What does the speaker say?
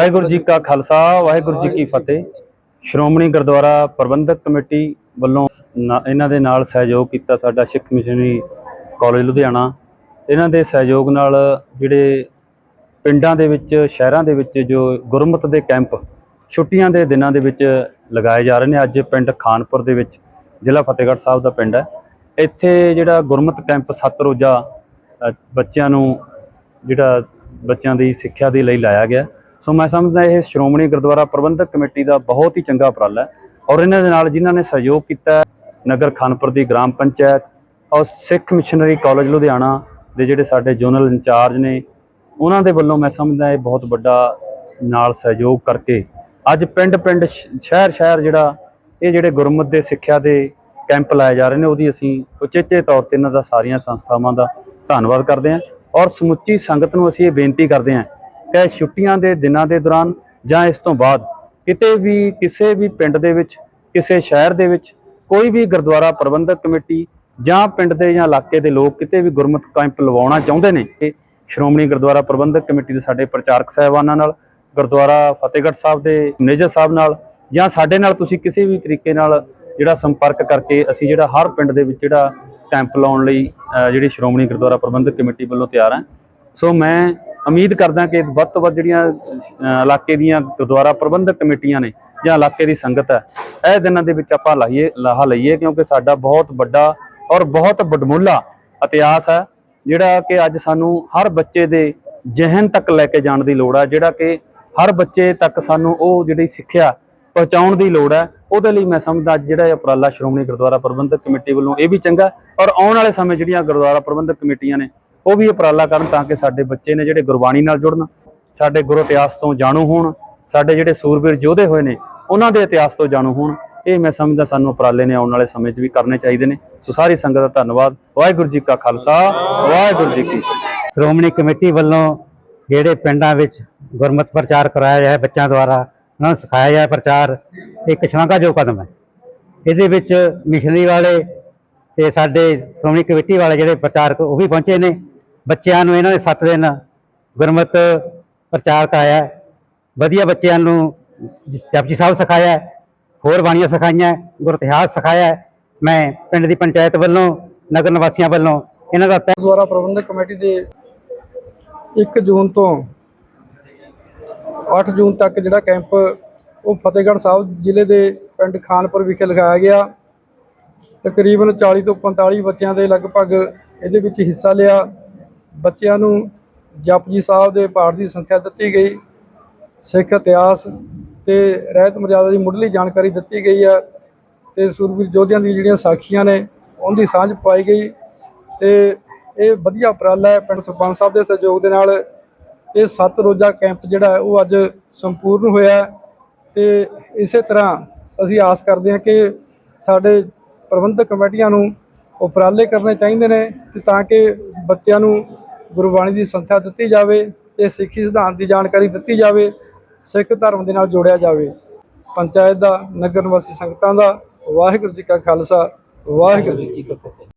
ਵਾਹਿਗੁਰੂ ਜੀ ਕਾ ਖਾਲਸਾ, ਵਾਹਿਗੁਰੂ ਜੀ ਕੀ ਫਤਿਹ। ਸ਼੍ਰੋਮਣੀ ਗੁਰਦੁਆਰਾ ਪ੍ਰਬੰਧਕ ਕਮੇਟੀ ਵੱਲੋਂ ਇਹਨਾਂ ਦੇ ਨਾਲ ਸਹਿਯੋਗ ਕੀਤਾ ਸਾਡਾ ਸਿੱਖ ਮਿਸ਼ਨਰੀ ਕਾਲਜ ਲੁਧਿਆਣਾ। ਇਹਨਾਂ ਦੇ ਸਹਿਯੋਗ ਨਾਲ ਜਿਹੜੇ ਪਿੰਡਾਂ ਦੇ ਵਿੱਚ, ਸ਼ਹਿਰਾਂ ਦੇ ਵਿੱਚ ਜੋ ਗੁਰਮਤ ਦੇ ਕੈਂਪ ਛੁੱਟੀਆਂ ਦੇ ਦਿਨਾਂ ਦੇ ਵਿੱਚ ਲਗਾਏ ਜਾ ਰਹੇ ਨੇ, ਅੱਜ ਪਿੰਡ ਖਾਨਪੁਰ ਦੇ ਵਿੱਚ ਜ਼ਿਲ੍ਹਾ ਫਤਿਹਗੜ੍ਹ ਸਾਹਿਬ ਦਾ ਪਿੰਡ ਹੈ। ਇੱਥੇ ਜਿਹੜਾ ਗੁਰਮਤ ਕੈਂਪ ਸੱਤ ਰੋਜ਼ਾ ਬੱਚਿਆਂ ਨੂੰ ਜਿਹੜਾ ਬੱਚਿਆਂ ਦੀ ਸਿੱਖਿਆ ਦੇ ਲਈ ਲਾਇਆ ਗਿਆ। ਸੋ ਮੈਂ ਸਮਝਦਾ ਇਹ ਸ਼੍ਰੋਮਣੀ ਗੁਰਦੁਆਰਾ ਪ੍ਰਬੰਧਕ ਕਮੇਟੀ ਦਾ ਬਹੁਤ ਹੀ ਚੰਗਾ ਉਪਰਾਲਾ ਹੈ ਔਰ ਇਹਨਾਂ ਦੇ ਨਾਲ ਜਿਨ੍ਹਾਂ ਨੇ ਸਹਿਯੋਗ ਕੀਤਾ ਨਗਰ ਖਾਨਪੁਰ ਦੀ ਗ੍ਰਾਮ ਪੰਚਾਇਤ ਔਰ ਸਿੱਖ ਮਿਸ਼ਨਰੀ ਕਾਲਜ ਲੁਧਿਆਣਾ ਦੇ ਜਿਹੜੇ ਸਾਡੇ ਜ਼ੋਨਲ ਇੰਚਾਰਜ ਨੇ, ਉਹਨਾਂ ਦੇ ਵੱਲੋਂ ਮੈਂ ਸਮਝਦਾ ਇਹ ਬਹੁਤ ਵੱਡਾ ਨਾਲ ਸਹਿਯੋਗ ਕਰਕੇ ਅੱਜ ਪਿੰਡ ਪਿੰਡ ਸ਼ਹਿਰ ਸ਼ਹਿਰ ਜਿਹੜਾ ਇਹ ਜਿਹੜੇ ਗੁਰਮਤ ਦੇ ਸਿੱਖਿਆ ਦੇ ਕੈਂਪ ਲਾਏ ਜਾ ਰਹੇ ਨੇ, ਉਹਦੀ ਅਸੀਂ ਉਚੇਚੇ ਤੌਰ ਤੇ ਇਹਨਾਂ ਦਾ ਸਾਰੀਆਂ ਸੰਸਥਾਵਾਂ ਦਾ ਧੰਨਵਾਦ ਕਰਦੇ ਹਾਂ ਔਰ ਸਮੁੱਚੀ ਸੰਗਤ ਨੂੰ ਅਸੀਂ ਇਹ ਬੇਨਤੀ ਕਰਦੇ ਹਾਂ ਕਿ ਛੁੱਟੀਆਂ ਦੇ ਦਿਨਾਂ ਦੇ ਦੌਰਾਨ ਜਾਂ ਇਸ ਤੋਂ ਬਾਅਦ ਕਿਤੇ ਵੀ, ਕਿਸੇ ਵੀ ਪਿੰਡ ਦੇ ਵਿੱਚ, ਕਿਸੇ ਸ਼ਹਿਰ ਦੇ ਵਿੱਚ, ਕੋਈ ਵੀ ਗੁਰਦੁਆਰਾ ਪ੍ਰਬੰਧਕ ਕਮੇਟੀ ਜਾਂ ਪਿੰਡ ਦੇ ਜਾਂ ਇਲਾਕੇ ਦੇ ਲੋਕ ਕਿਤੇ ਵੀ ਗੁਰਮਤ ਕੈਂਪ ਲਵਾਉਣਾ ਚਾਹੁੰਦੇ ਨੇ, ਇਹ ਸ਼੍ਰੋਮਣੀ ਗੁਰਦੁਆਰਾ ਪ੍ਰਬੰਧਕ ਕਮੇਟੀ ਦੇ ਸਾਡੇ ਪ੍ਰਚਾਰਕ ਸਾਹਿਬਾਨਾਂ ਨਾਲ, ਗੁਰਦੁਆਰਾ ਫਤਿਹਗੜ੍ਹ ਸਾਹਿਬ ਦੇ ਮੈਨੇਜਰ ਸਾਹਿਬ ਨਾਲ ਜਾਂ ਸਾਡੇ ਨਾਲ ਤੁਸੀਂ ਕਿਸੇ ਵੀ ਤਰੀਕੇ ਨਾਲ ਜਿਹੜਾ ਸੰਪਰਕ ਕਰਕੇ ਅਸੀਂ ਜਿਹੜਾ ਹਰ ਪਿੰਡ ਦੇ ਵਿੱਚ ਜਿਹੜਾ ਕੈਂਪ ਲਾਉਣ ਲਈ ਜਿਹੜੀ ਸ਼੍ਰੋਮਣੀ ਗੁਰਦੁਆਰਾ ਪ੍ਰਬੰਧਕ ਕਮੇਟੀ ਵੱਲੋਂ ਤਿਆਰ ਹੈ। ਸੋ ਮੈਂ ਉਮੀਦ ਕਰਦਾ ਕਿ ਵੱਧ ਤੋਂ ਵੱਧ ਜਿਹੜੀਆਂ ਇਲਾਕੇ ਦੀਆਂ ਗੁਰਦੁਆਰਾ ਪ੍ਰਬੰਧਕ ਕਮੇਟੀਆਂ ਨੇ ਜਾਂ ਇਲਾਕੇ ਦੀ ਸੰਗਤ ਹੈ, ਇਹ ਦਿਨਾਂ ਦੇ ਵਿੱਚ ਆਪਾਂ ਲਾਈਏ, ਲਾਹਾ ਲਈਏ ਕਿਉਂਕਿ ਸਾਡਾ ਬਹੁਤ ਵੱਡਾ ਔਰ ਬਹੁਤ ਵਡਮੁੱਲਾ ਇਤਿਹਾਸ ਹੈ, ਜਿਹੜਾ ਕਿ ਅੱਜ ਸਾਨੂੰ ਹਰ ਬੱਚੇ ਦੇ ਜਿਹਨ ਤੱਕ ਲੈ ਕੇ ਜਾਣ ਦੀ ਲੋੜ ਹੈ, ਜਿਹੜਾ ਕਿ ਹਰ ਬੱਚੇ ਤੱਕ ਸਾਨੂੰ ਉਹ ਜਿਹੜੀ ਸਿੱਖਿਆ ਪਹੁੰਚਾਉਣ ਦੀ ਲੋੜ ਹੈ, ਉਹਦੇ ਲਈ ਮੈਂ ਸਮਝਦਾ ਅੱਜ ਜਿਹੜਾ ਇਹ ਉਪਰਾਲਾ ਸ਼੍ਰੋਮਣੀ ਗੁਰਦੁਆਰਾ ਪ੍ਰਬੰਧਕ ਕਮੇਟੀ ਵੱਲੋਂ ਇਹ ਵੀ ਚੰਗਾ ਔਰ ਆਉਣ ਵਾਲੇ ਸਮੇਂ ਜਿਹੜੀਆਂ ਗੁਰਦੁਆਰਾ ਪ੍ਰਬੰਧਕ ਕਮੇਟੀਆਂ ਨੇ ਉਹ ਵੀ ਉਪਰਾਲਾ ਕਰਨ ਤਾਂ ਕਿ ਸਾਡੇ ਬੱਚੇ ਨੇ ਜਿਹੜੇ ਗੁਰਬਾਣੀ ਨਾਲ ਜੁੜਨ, ਸਾਡੇ ਗੁਰੂ ਇਤਿਹਾਸ ਤੋਂ ਜਾਣੂ ਹੋਣ, ਸਾਡੇ ਜਿਹੜੇ ਸੂਰਬੀਰ ਯੋਧੇ ਹੋਏ ਨੇ, ਉਹਨਾਂ ਦੇ ਇਤਿਹਾਸ ਤੋਂ ਜਾਣੂ ਹੋਣ, ਇਹ ਮੈਂ ਸਮਝਦਾ ਸਾਨੂੰ ਉਪਰਾਲੇ ਨੇ ਆਉਣ ਵਾਲੇ ਸਮੇਂ 'ਚ ਵੀ ਕਰਨੇ ਚਾਹੀਦੇ ਨੇ। ਸੋ ਸਾਰੀ ਸੰਗਤ ਦਾ ਧੰਨਵਾਦ। ਵਾਹਿਗੁਰੂ ਜੀ ਕਾ ਖਾਲਸਾ, ਵਾਹਿਗੁਰੂ ਜੀ ਕੀ ਸ਼੍ਰੋਮਣੀ ਕਮੇਟੀ ਵੱਲੋਂ ਜਿਹੜੇ ਪਿੰਡਾਂ ਵਿੱਚ ਗੁਰਮਤਿ ਪ੍ਰਚਾਰ ਕਰਾਇਆ ਜਾਏ ਬੱਚਿਆਂ ਦੁਆਰਾ, ਉਹਨਾਂ ਨੂੰ ਸਿਖਾਇਆ ਜਾਏ ਪ੍ਰਚਾਰ ਇੱਕ ਸ਼ਲਾਘਾਯੋਗ ਕਦਮ ਹੈ। ਇਹਦੇ ਵਿੱਚ ਮਿਸ਼ਨਰੀ ਵਾਲੇ ਤੇ ਸਾਡੇ ਸ਼੍ਰੋਮਣੀ ਕਮੇਟੀ ਵਾਲੇ ਜਿਹੜੇ ਪ੍ਰਚਾਰਕ ਉਹ ਵੀ ਪਹੁੰਚੇ ਨੇ। ਬੱਚਿਆਂ ਨੂੰ ਇਹਨਾਂ ਨੇ 7 ਦਿਨ ਗੁਰਮਤਿ ਪ੍ਰਚਾਰ ਕਰਾਇਆ ਵਧੀਆ ਬੱਚਿਆਂ ਨੂੰ ਜਪਜੀ ਸਾਹਿਬ ਸਿਖਾਇਆ ਹੋਰ ਬਾਣੀਆਂ ਸਿਖਾਈਆਂ ਹੈ, ਗੁਰ ਇਤਿਹਾਸ ਸਿਖਾਇਆ ਮੈਂ ਪਿੰਡ ਦੀ ਪੰਚਾਇਤ ਵੱਲੋਂ ਨਗਰ ਨਿਵਾਸੀਆਂ ਵੱਲੋਂ ਇਹਨਾਂ ਦਾ ਤਹਿ ਦੁਆਰਾ ਪ੍ਰਬੰਧਕ ਕਮੇਟੀ ਦੇ 1 ਜੂਨ ਤੋਂ 8 ਜੂਨ ਤੱਕ ਜਿਹੜਾ ਕੈਂਪ ਉਹ ਫਤਿਹਗੜ੍ਹ ਸਾਹਿਬ ਜ਼ਿਲ੍ਹੇ ਦੇ ਪਿੰਡ ਖਾਨਪੁਰ ਵਿਖੇ ਲਗਾਇਆ ਗਿਆ। ਤਕਰੀਬਨ 40 ਤੋਂ 45 ਬੱਚਿਆਂ ਦੇ ਲਗਭਗ ਇਹਦੇ ਵਿੱਚ ਹਿੱਸਾ ਲਿਆ। ਬੱਚਿਆਂ ਨੂੰ ਜਪਜੀ ਸਾਹਿਬ ਦੇ ਪਾਠ ਦੀ ਸੰਥਿਆ ਦਿੱਤੀ ਗਈ, ਸਿੱਖ ਇਤਿਹਾਸ ਤੇ ਰਹਿਤ ਮਰਜ਼ਾਦਾ ਦੀ ਮੁੱਢਲੀ ਜਾਣਕਾਰੀ ਦਿੱਤੀ ਗਈ ਹੈ ਤੇ ਸੂਰਬੀਰ ਯੋਧਿਆਂ ਦੀ ਜਿਹੜੀਆਂ ਸਾਖੀਆਂ ਨੇ, ਉਹਦੀ ਸਾਂਝ ਪਾਈ ਗਈ ਤੇ ਇਹ ਵਧੀਆ ਉਪਰਾਲਾ ਹੈ ਪਿੰਡ ਸਰਪੰਚ ਸਾਹਿਬ ਦੇ ਸਹਿਯੋਗ ਦੇ ਨਾਲ। ਇਹ ਸੱਤ ਰੋਜ਼ਾ ਕੈਂਪ ਜਿਹੜਾ ਉਹ ਅੱਜ ਸੰਪੂਰਨ ਹੋਇਆ ਹੈ ਤੇ ਇਸੇ ਤਰ੍ਹਾਂ ਅਸੀਂ ਆਸ ਕਰਦੇ ਹਾਂ ਕਿ ਸਾਡੇ ਪ੍ਰਬੰਧਕ ਕਮੇਟੀਆਂ ਨੂੰ ਉਪਰਾਲੇ ਕਰਨੇ ਚਾਹੀਦੇ ਨੇ ਤੇ ਤਾਂ ਕਿ ਬੱਚਿਆਂ ਨੂੰ ਗੁਰਬਾਣੀ ਦੀ ਸੰਥਿਆ ਦਿੱਤੀ ਜਾਵੇ ਤੇ ਸਿੱਖੀ ਸਿਧਾਂਤ ਦੀ ਜਾਣਕਾਰੀ ਦਿੱਤੀ ਜਾਵੇ, ਸਿੱਖ ਧਰਮ ਦੇ ਨਾਲ ਜੋੜਿਆ ਜਾਵੇ। ਪੰਚਾਇਤ ਦਾ, ਨਗਰ ਨਿਵਾਸੀ ਸੰਗਤਾਂ ਦਾ, ਵਾਹਿਗੁਰੂ ਜੀ ਕਾ ਖਾਲਸਾ, ਵਾਹਿਗੁਰੂ ਜੀ ਕੀ ਫਤਿਹ।